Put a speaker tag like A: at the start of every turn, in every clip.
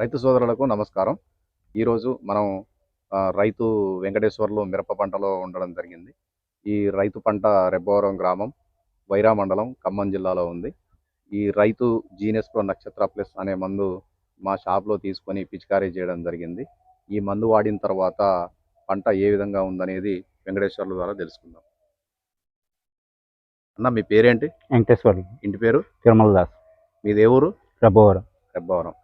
A: రైతు సోదరులకు నమస్కారం. ఈరోజు మనం రైతు వెంకటేశ్వర్లు మిరప పంటలో ఉండడం జరిగింది. ఈ రైతు పంట రెబ్బవరం గ్రామం వైరా మండలం ఖమ్మం జిల్లాలో ఉంది. ఈ రైతు జీనియస్ ప్రో నక్షత్ర ప్లస్ అనే మందు మా షాప్లో తీసుకొని పిచికారీ చేయడం జరిగింది. ఈ మందు వాడిన తర్వాత పంట ఏ విధంగా ఉందనేది వెంకటేశ్వర్ల ద్వారా తెలుసుకుందాం. అన్న మీ పేరేంటి?
B: వెంకటేశ్వర్లు.
A: ఇంటి పేరు?
B: తిరుమల దాస్
A: మీది ఏ ఊరు?
B: ప్రభోవరం
A: రెబ్బవరం.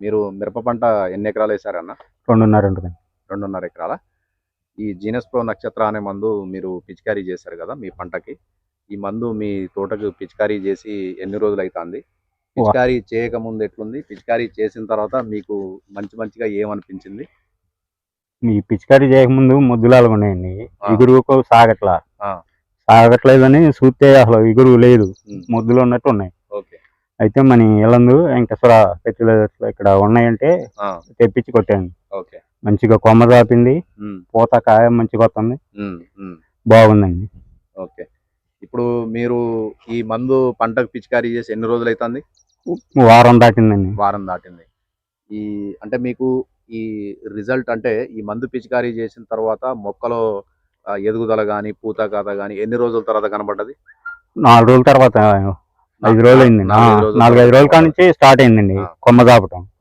A: మీరు మిరప పంట ఎన్ని ఎకరాలు వేశారన్న
B: రెండున్నర ఉంటుంది.
A: రెండున్నర ఎకరాల? ఈ జీనస్ ప్రో నక్షత్ర అనే మందు మీరు పిచికారీ చేశారు కదా మీ పంటకి. ఈ మందు మీ తోటకు పిచికారీ చేసి ఎన్ని రోజులు అవుతుంది పిచికారీ చేయక ముందు ఎట్లుంది? పిచికారీ చేసిన తర్వాత మీకు మంచి మంచిగా ఏమనిపించింది?
B: మీ పిచికారీ చేయకముందు ముద్దులాలు ఉన్నాయండి. ఇగురుకు సాగట్లా. సాగట్లేదని చూస్తే అసలు ఇగురు లేదు. ముద్దులు ఉన్నట్టు ఉన్నాయి. అయితే మన ఇళ్ళందు వెంకటేశ్వర ఫెర్టిలైజర్స్ ఇక్కడ ఉన్నాయంటే తెప్పించి కొట్టాను.
A: ఓకే.
B: మంచిగా కొమ్మ
A: ఉమ్,
B: పూత కాయ మంచిగా వస్తుంది. బాగుందండి.
A: ఓకే. ఇప్పుడు మీరు ఈ మందు పంటకు పిచికారీ చేసి ఎన్ని రోజులు అవుతుంది
B: వారం దాటిందండి.
A: వారం దాటింది. ఈ అంటే మీకు ఈ రిజల్ట్ అంటే ఈ మందు పిచికారీ చేసిన తర్వాత మొక్కలో ఎదుగుదల కానీ పూత కాత కానీ ఎన్ని రోజుల తర్వాత కనబడ్డది?
B: నాలుగు రోజుల తర్వాత ఐదు రోజులు అయిందండి ఆ,
A: నాలుగైదు రోజుల.
B: కాడ నుంచి స్టార్ట్ అయిందండి. కొమ్మ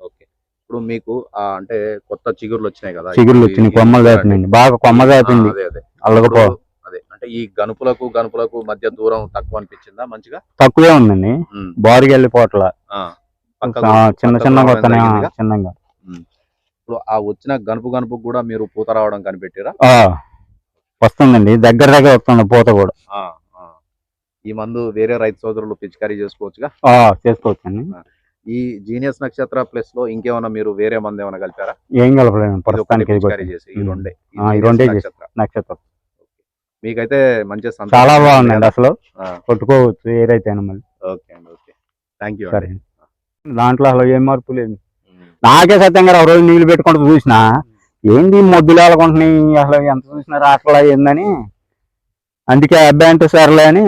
A: ఓకే. ఇప్పుడు మీకు అంటే కొత్త చిగుర్లు వచ్చినాయి కదా
B: చిగుర్లు వచ్చినాయి కొమ్మలు
A: అంటే-
B: బాగా కొమ్మ
A: అదే
B: అల్లకపో
A: అదే అంటే ఈ గనుపులకు గనుపులకు మధ్య దూరం తక్కువ అనిపించిందా మంచిగా?
B: తక్కువే ఉందండి.
A: పక్కకు-
B: ఆ, చిన్న
A: పక్కకు
B: చిన్న
A: రావడం
B: కొత్తనే
A: జరిగిందిగా?
B: చిన్నగా.
A: ఇప్పుడు ఆ వచ్చిన గనుపు గనుపు కూడా మీరు పూత రావడం కనిపెట్టిరా?
B: వస్తుందండి. దగ్గర దగ్గర వస్తుంది పూత కూడా.
A: ఈ మందు వేరే రైతు సోదరులు పిచికారీ చేసుకోవచ్చుగా?
B: ఆ, చేసుకోవచ్చండి.
A: ఈ జీనియస్ నక్షత్ర ప్లస్లో ఇంకేమైనా మీరు వేరే మంది ఏమైనా కలిపారా?
B: ఏం
A: చేసి. నక్షత్ర. మీకైతే మంచి
B: చాలా బాగుందండి? అసలు. కొట్టుకోవచ్చు ఏదైతే
A: ఓకే అండి ఓకే. థ్యాంక్ యూ
B: సరే. దాంట్లో అసలు ఏం మార్పు లేదు. నాకే సత్యంగా ఒక రోజు నీళ్ళు పెట్టుకుంటూ చూసిన ఏంది మొద్దులు అనుకుంటున్నాయి అసలు ఎంత చూసినా రాట్లా ఏందని. అందుకే అబ్బాయి అంటే సర్లే అని